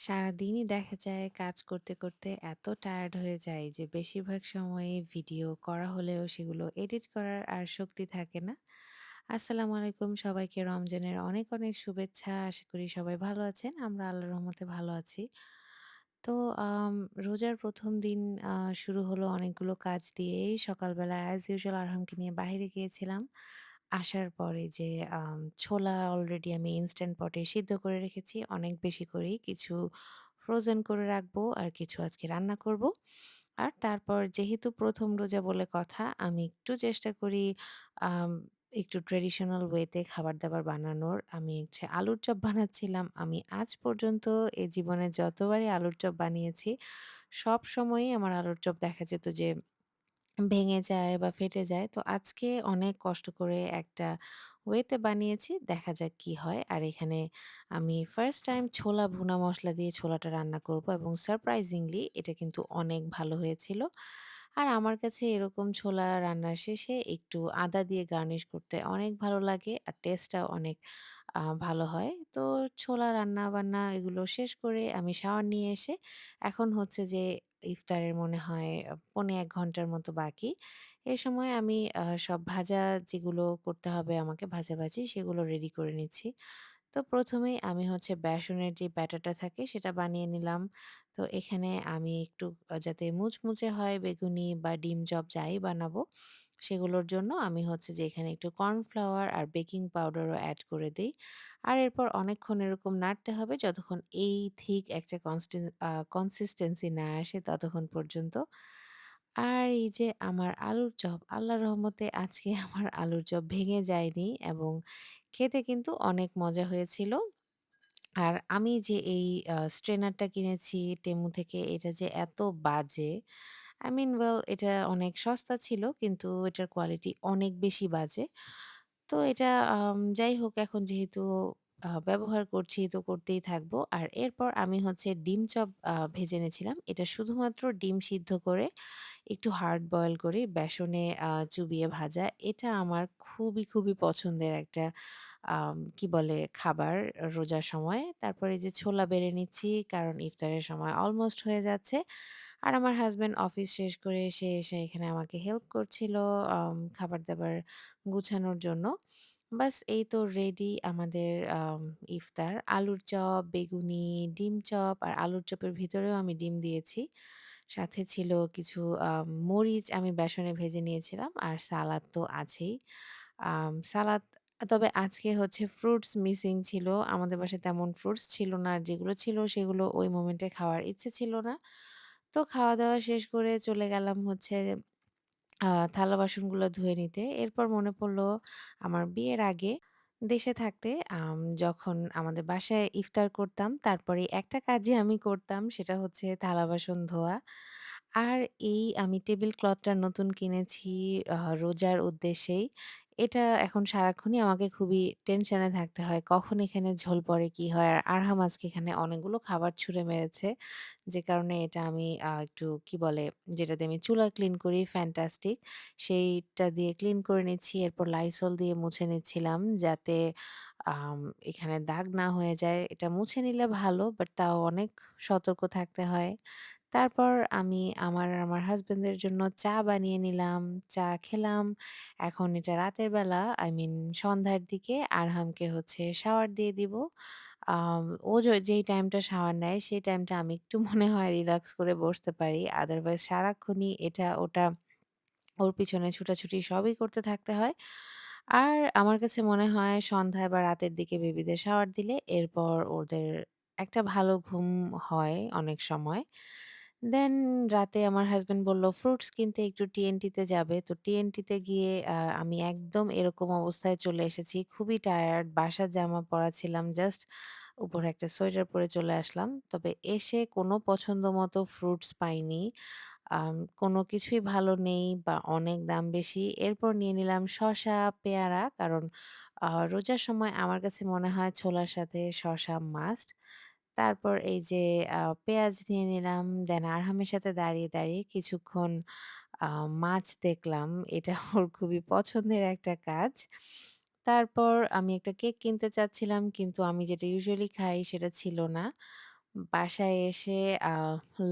সারাদিনই দেখা যায় কাজ করতে, করতে এত টায়ার্ড হয়ে যাই যে বেশিরভাগ সময়ে ভিডিও করা হলেও সেগুলো এডিট করার আর শক্তি থাকে না। আসসালামু আলাইকুম সবাইকে রমজানের অনেক, অনেক শুভেচ্ছা। আশা করি সবাই ভালো আছেন। আমরা আল্লাহর রহমতে ভালো আছি। তো রোজার ১ম দিন শুরু হলো অনেকগুলো কাজ দিয়েই। সকালবেলা অ্যাজ ইউজুয়াল আরহামকে নিয়ে বাহিরে গিয়েছিলাম। আসার পরে যে ছোলা অলরেডি আমি ইনস্ট্যান্ট পটে সিদ্ধ করে রেখেছি অনেক বেশি করেই। কিছু ফ্রোজেন করে রাখব আর কিছু আজকে রান্না করব। আর তারপর যেহেতু ১ম রোজা বলে কথা, আমি একটু চেষ্টা করি একটু ট্র্যাডিশনাল ওয়েতে খাবার-দাবার বানানোর। আমি হচ্ছে আলুর চপ বানাচ্ছিলাম। আমি আজ পর্যন্ত এ জীবনে যতবারই আলুর চপ বানিয়েছি, সবসময়ই আমার আলুর চপ দেখা যেত যে ভেঙে যায় বা ফেটে যায়। তো আজকে অনেক কষ্ট করে একটা ওয়েতে বানিয়েছি। দেখা যাক কি হয়। আর এখানে আমি ফার্স্ট টাইম ছোলা ভুনা মসলা দিয়ে ছোলাটা রান্না করব এবং সারপ্রাইজিংলি এটা কিন্তু অনেক ভালো হয়েছিল। আর আমার কাছে এরকম ছোলা রান্নার শেষে একটু আদা দিয়ে গার্নিশ করতে অনেক ভালো লাগে। আর টেস্টটাও অনেক ভালো হয়। তো ছোলা রান্না-বান্না এগুলো শেষ করে আমি শাওয়ার নিয়ে এসে এখন হচ্ছে যে ইফতারের মনে হয় পনে এক ১ ঘণ্টার মতো বাকি। এ সময় আমি সব ভাজা যেগুলো করতে হবে আমাকে ভাজা ভাজি সেগুলো রেডি করে নিচ্ছি। তো ১ম এই আমি হচ্ছে বেসনের যে ব্যাটারটা থাকে সেটা বানিয়ে নিলাম। তো এখানে আমি একটু যাতে মুচমুচে হয় বেগুনি বা ডিম চপ যাই বানাবো, সেগুলোর জন্য আমি হচ্ছে যে এখানে একটু কর্নফ্লাওয়ার আর বেকিং পাউডারও অ্যাড করে দেই। আর এরপর অনেকক্ষণ এরকম নাড়তে হবে যতক্ষণ এই ঠিক একটা কনস্টেন কনসিস্টেন্সি না আসে ততক্ষণ পর্যন্ত। আর এই যে আমার আলুর চপ, আল্লাহর রহমতে আজকে আমার আলুর চপ ভেঙে যায়নি এবং খেতে কিন্তু অনেক মজা হয়েছিল। আর আমি যে এই স্ট্রেনারটা কিনেছি টেমু থেকে এটা যে এত বাজে। I mean well এটা অনেক সস্তা ছিল কিন্তু এটার কোয়ালিটি অনেক বেশি বাজে। তো এটা যাই হোক এখন যেহেতু ব্যবহার করছি তো করতেই থাকব। আর এরপর আমি হচ্ছে ডিম চপ ভেজে এনেছিলাম। এটা শুধুমাত্র ডিম সিদ্ধ করে একটু হার্ড বয়েল করে বেসনে চুবিয়ে ভাজা। এটা আমার খুবই, খুবই পছন্দের একটা কি বলে খাবার রোজার সময়। তারপরে এই যে ছোলা বেড়ে নিচ্ছি কারণ ইফতারের সময় অলমোস্ট হয়ে যাচ্ছে। আর আমার হাসব্যান্ড অফিস শেষ করে সে এসে এখানে আমাকে হেল্প করছিল আম খাবার-দাবার গুছানোর জন্য। বাস এই তো রেডি আমাদের আম ইফতার। আলুর চপ, বেগুনি, ডিম চপ আর আলুর চপের ভিতরেও আমি ডিম দিয়েছি। সাথে ছিল কিছু মরিচ আমি বেসনে ভেজে নিয়েছিলাম আর সালাদ তো আছেই। সালাদ তবে আজকে হচ্ছে ফ্রুটস মিসিং ছিল। আমাদের বাসায় তেমন ফ্রুটস ছিল না। যেগুলো ছিল সেগুলো ওই মোমেন্টে খাওয়ার ইচ্ছে ছিল না। তো খাওয়া-দাওয়া শেষ করে চলে গেলাম হচ্ছে আ থালা-বাসনগুলো ধুয়ে নিতে। এরপর মনে পড়ল আমার বিয়ের আগে দেশে থাকতে যখন আমাদের বাসায় ইফতার করতাম, তারপরে একটা কাজই আমি করতাম সেটা হচ্ছে থালা-বাসন ধোয়া। আর এই আমি টেবিল ক্লথটা নতুন কিনেছি রোজার উদ্দেশ্যেই। এটা এখন সারাক্ষণই আমাকে খুবই টেনশনে থাকতে হয়। কখন এখানে ঝোল পড়ে, কি হয়? আর আরহাম আজকে এখানে অনেকগুলো খাবার ছুঁড়ে মেরেছে। যে কারণে এটা আমি একটু কি বলে যেটা দিয়ে আমি চুলা ক্লিন করি ফ্যান্টাস্টিক সেইটা দিয়ে ক্লিন করে নিচ্ছি। এরপর লাইসল দিয়ে মুছে নিচ্ছিলাম যাতে এখানে দাগ না হয়ে যায়। এটা মুছে নিলে ভালো বাট তাও অনেক সতর্ক থাকতে হয়। তারপর আমি আমার আমার হাসব্যান্ডের জন্য চা বানিয়ে নিলাম। চা খেলাম। এখন এটা রাতের বেলা আই মিন সন্ধ্যার দিকে আরহামকে হচ্ছে শাওয়ার দিয়ে দিব। ও য, যেই টাইমটা শাওয়ার নেয়, সেই টাইমটা আমি একটু মনে হয় রিল্যাক্স করে বসতে পারি। আদারওয়াইজ সারাক্ষণই এটা, ওটা ওর পিছনে ছুটাছুটি সবই করতে থাকতে হয়। আর আমার কাছে মনে হয় সন্ধ্যায় বা রাতের দিকে বেবিদের শাওয়ার দিলে এরপর ওদের একটা ভালো ঘুম হয় অনেক সময়। দেন রাতে আমার হাসব্যান্ড বলল ফ্রুটস কিনতে একটু টিএনটি তে যাবে। তো টিএনটি তে গিয়ে আমি একদম এরকম অবস্থায় চলে এসেছি। খুবই টায়ার্ড। বাসার জামা পরা ছিলাম। জাস্ট উপরে একটা সোয়েটার পরে চলে আসলাম। তবে এসে কোনো পছন্দ মতো ফ্রুটস পাইনি। কোনো কিছুই ভালো নেই বা অনেক দাম বেশি। এরপর নিয়ে নিলাম শসা, পেয়ারা কারণ রোজার সময় আমার কাছে মনে হয় ছোলার সাথে শসা মাস্ট। তারপর এই যে পেঁয়াজ নিয়ে নিলাম। দেন আরহামের সাথে দাঁড়িয়ে, দাঁড়িয়ে কিছুক্ষণ মাছ দেখলাম। এটা ওর খুবই পছন্দের একটা কাজ। তারপর আমি একটা কেক কিনতে চাচ্ছিলাম কিন্তু আমি যেটা ইউজুয়ালি খাই সেটা ছিল না। বাসায় এসে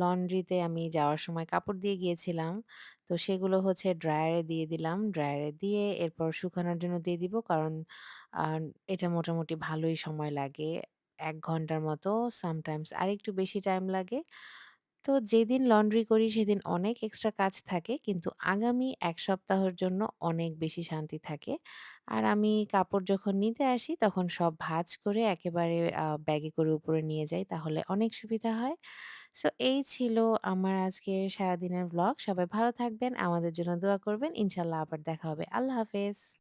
লন্ড্রিতে আমি যাওয়ার সময় কাপড় দিয়ে গিয়েছিলাম। তো সেগুলো হচ্ছে ড্রায়ারে দিয়ে দিলাম। ড্রায়ারে দিয়ে এরপর শুকানোর জন্য দিয়ে দিব। কারণ এটা মোটামুটি ভালোই সময় লাগে। ১ ঘণ্টার মতো sometimes আরেকটু বেশি টাইম লাগে। তো যেদিন লন্ড্রি করি সেদিন অনেক এক্সট্রা কাজ থাকে। কিন্তু আগামী ১ সপ্তাহের জন্য অনেক বেশি শান্তি থাকে। আর আমি কাপড় যখন নিতে আসি তখন সব ভাঁজ করে একেবারে ব্যাগে করে উপরে নিয়ে যাই। তাহলে অনেক সুবিধা হয়। সো এই ছিল আমার আজকের সারাদিনের ভ্লগ। সবাই ভালো থাকবেন, আমাদের জন্য দোয়া করবেন। ইনশাআল্লাহ আবার দেখা হবে। আল্লাহ হাফেজ।